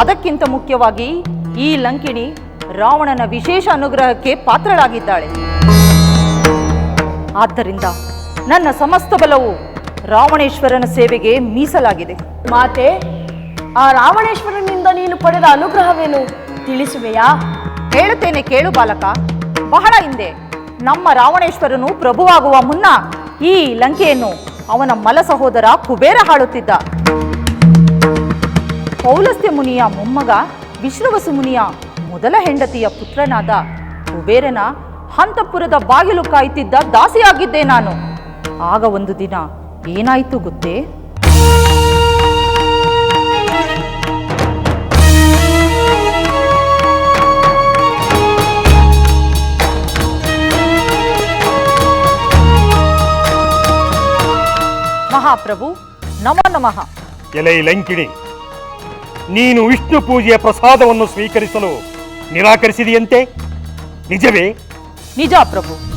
ಅದಕ್ಕಿಂತ ಮುಖ್ಯವಾಗಿ ಈ ಲಂಕಿಣಿ ರಾವಣನ ವಿಶೇಷ ಅನುಗ್ರಹಕ್ಕೆ ಪಾತ್ರಳಾಗಿದ್ದಾಳೆ. ಆದ್ದರಿಂದ ನನ್ನ ಸಮಸ್ತ ಬಲವು ರಾವಣೇಶ್ವರನ ಸೇವೆಗೆ ಮೀಸಲಾಗಿದೆ. ಮಾತೆ ಆ ರಾವಣೇಶ್ವರನಿಂದ ನೀನು ಪಡೆದ ಅನುಗ್ರಹವೇನು? ತಿಳಿಸುವೆಯಾ? ಹೇಳುತ್ತೇನೆ ಕೇಳು ಬಾಲಕ. ಬಹಳ ಹಿಂದೆ ನಮ್ಮ ರಾವಣೇಶ್ವರನು ಪ್ರಭುವಾಗುವ ಮುನ್ನ ಈ ಲಂಕೆಯನ್ನು ಅವನ ಮಲ ಸಹೋದರ ಕುಬೇರ ಹಾಳುತ್ತಿದ್ದ. ಪೌಲಸ್ತ್ಯ ಮುನಿಯ ಮೊಮ್ಮಗ ವಿಶ್ರವಸು ಮುನಿಯ ಮೊದಲ ಹೆಂಡತಿಯ ಪುತ್ರನಾದ ಕುಬೇರನ ಹಂತಪುರದ ಬಾಗಿಲು ಕಾಯ್ತಿದ್ದ ದಾಸಿಯಾಗಿದ್ದೆ ನಾನು. ಆಗ ಒಂದು ದಿನ ಏನಾಯಿತು ಗೊತ್ತೇ? ಮಹಾಪ್ರಭು, ನಮೋ ನಮಃ. ಎಲೈ ಲಂಕಿಣಿ. ನೀನು ವಿಷ್ಣು ಪೂಜೆಯ ಪ್ರಸಾದವನ್ನು ಸ್ವೀಕರಿಸಲು ನಿರಾಕರಿಸಿದೆಯಂತೆ? ನಿಜವೇ? ನಿಜ ಪ್ರಭು.